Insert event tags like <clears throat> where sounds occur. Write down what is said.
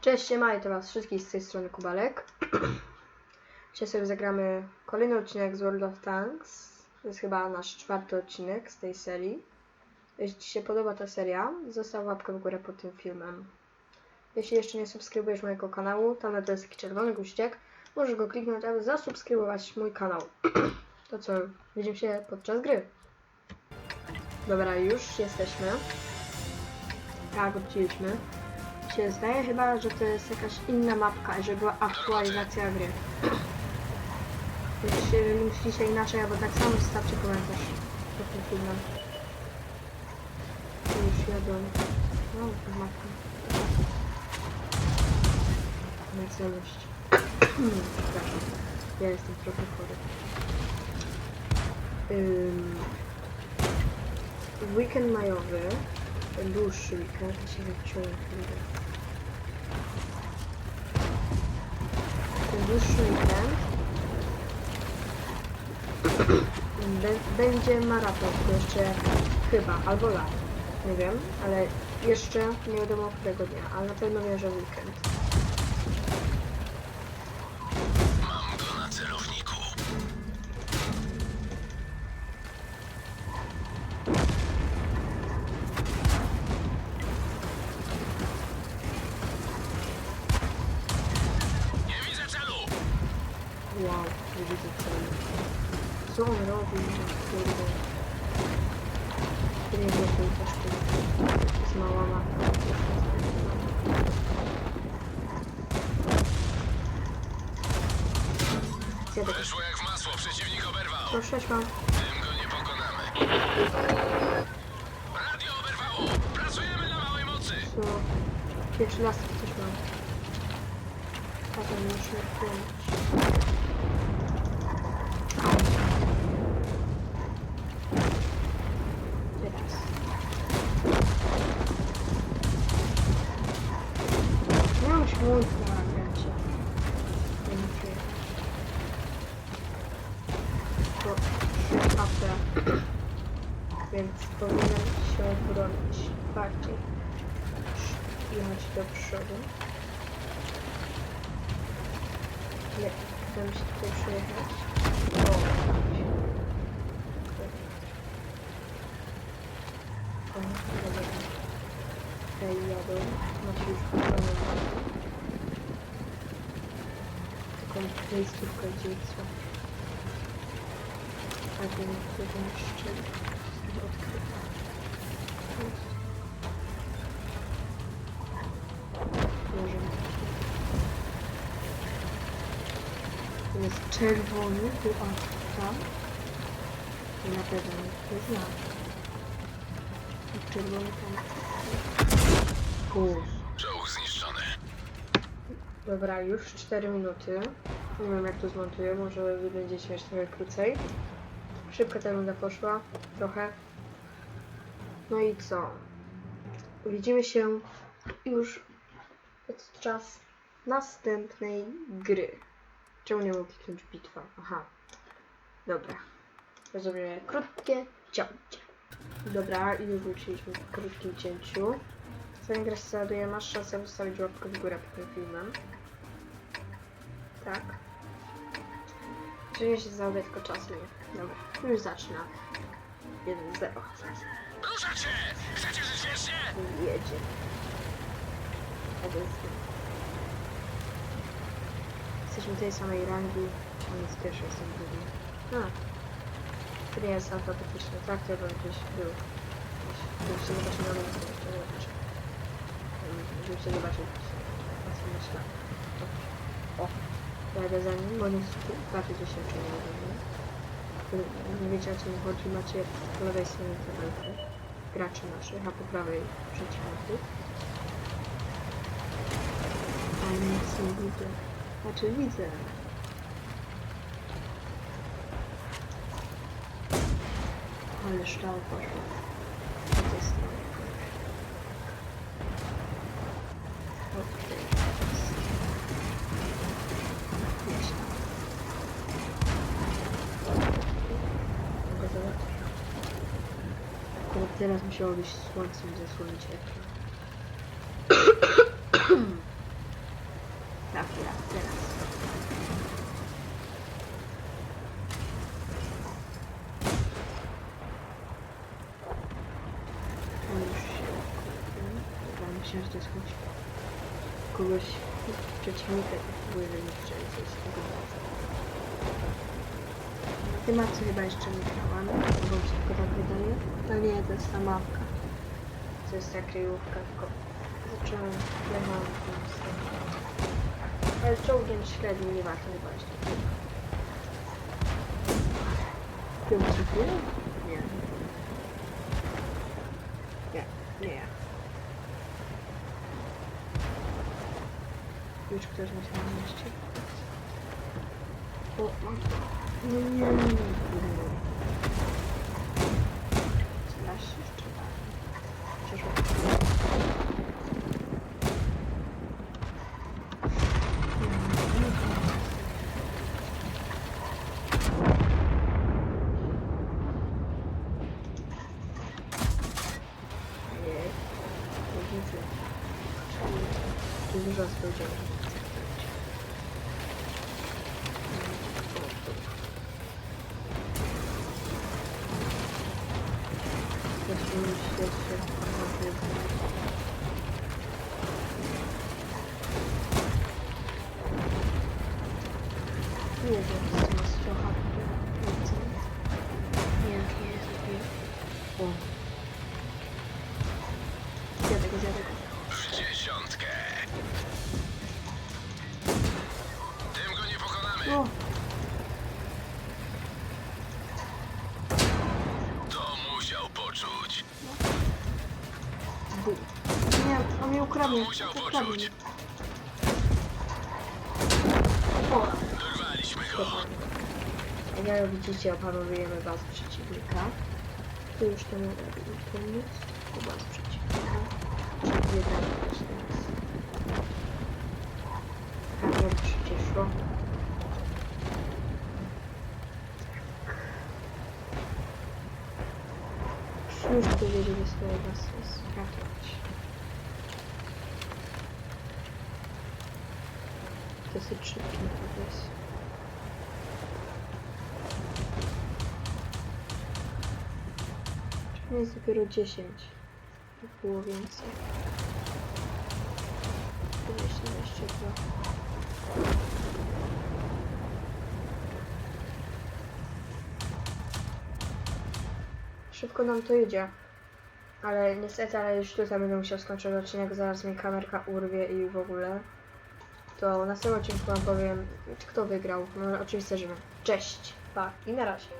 Cześć, siema i to was wszystkich z tej strony Kubalek. <clears throat> Dzisiaj sobie zagramy kolejny odcinek z World of Tanks. To jest chyba nasz czwarty odcinek z tej serii. Jeśli Ci się podoba ta seria, zostaw łapkę w górę pod tym filmem. Jeśli jeszcze nie subskrybujesz mojego kanału, tam na dole jest taki czerwony guździek, możesz go kliknąć, aby zasubskrybować mój kanał. <clears throat> To co, widzimy się podczas gry. Dobra, już jesteśmy. Tak, odcięliśmy się zdaje chyba, że to jest jakaś inna mapka, że była aktualizacja gry. Więc jeżeli myślicie inaczej, albo tak samo zostawcie komentarz pod tym filmem. Już jadą. No, to mapka. Na celość. Przepraszam. Ja jestem trochę chory. Ym, weekend majowy, ten dłuższy to się. Ten dłuższy Bę- będzie maraton, to jeszcze chyba, albo live, nie wiem, ale jeszcze nie wiadomo którego dnia, ale na pewno wiem, że weekend. Wow, widzę co on Co on robi? Kurde. Nie wiem, też tu jest mała mapa. Zjadę Weszło jak w masło, przeciwnik oberwał. Proszę, mam. Tym go nie pokonamy. Radio oberwało! Pracujemy na małej mocy! Co? Pierwszy raz coś mam. Potem już nie powinienem się bronić bardziej jechać do przodu. Nie, chcę się tutaj przejechać. O, o, dobra. Tutaj jadą. Macie już kupioną taką miejscówkę, gdzie są. A który jeszcze jest odkryta. Jest czerwony, akta. I na pewno nie znam. Czerwony tam. Kus. Czołg zniszczony. Dobra, już 4 minuty. Nie wiem jak to zmontuję, może będzie śmiać trochę krócej. Szybko ta runda poszła, trochę. No i co? Widzimy się już podczas następnej gry. Czemu nie mogę kliknąć bitwa? Aha. Dobra. Zrobimy krótkie cięcie. Dobra, i już wróciliśmy w krótkim cięciu. Zanim gra się załaduje, masz szansę wystawić łapkę w górę pod tym filmem. Tak. Czy nie się załaduje, tylko czas nie. Dobra, już zaczynamy. 1-0. Ruszacie! Chcecie żyć wiecznie? Jedzie. Z Jesteśmy tej samej rangi. On jest pierwszy, jestem drugi. A. To nie jest alfabetyczny. Tak, to bym gdzieś był. Żebyście zobaczyli na miejscu. Żebyście zobaczyli. Na co myślę. O. Jadę za nim, bo nie bardziej doświadczenie ode mnie. Nie wiecie o co mi chodzi. Macie po lewej stronie tabelkę graczy naszych, a po prawej przeciwników. Ale nic nie widzę. Znaczy widzę. Ale szczał poszło. Po stronie. Okej. Teraz musiało być słońcem zasłonić ekran. To jest chodź. Kogoś przeciwnika tak próbuje wyniszczyć, coś z tego bardzo. Ty mapce chyba jeszcze nie grałam, bo mi się tylko tak wydaje. No nie, to jest ta mapka. To jest ta kryjówka, tylko zacząłem, tam Ale czołgiem średnim nie warto chyba jeszcze. Chyba się Nie. Nie, nie ja. Się na mieście. O, nie, nie, nie. Zaraz jeszcze. Przeszło. Dużo. Mnie ukradnie. Ukradnie. poczuć. O! Go. Jak jak widzicie, opanowujemy bazę przeciwnika. Tu już to nie robi pomóc. To baz przeciwnika. Też teraz. A jak przecież szło. Już powiedzieli swoje bazę sprawdzać. Dosyć szybki to jest. Dopiero 10. Jak było więcej. Jeszcze, jeszcze dwa. Szybko nam to idzie. Ale niestety, ale już tutaj będę musiał skończyć odcinek, zaraz mi kamerka urwie i w ogóle. To w następnym odcinku wam powiem, kto wygrał. No oczywiście, że nie. Cześć, pa i na razie.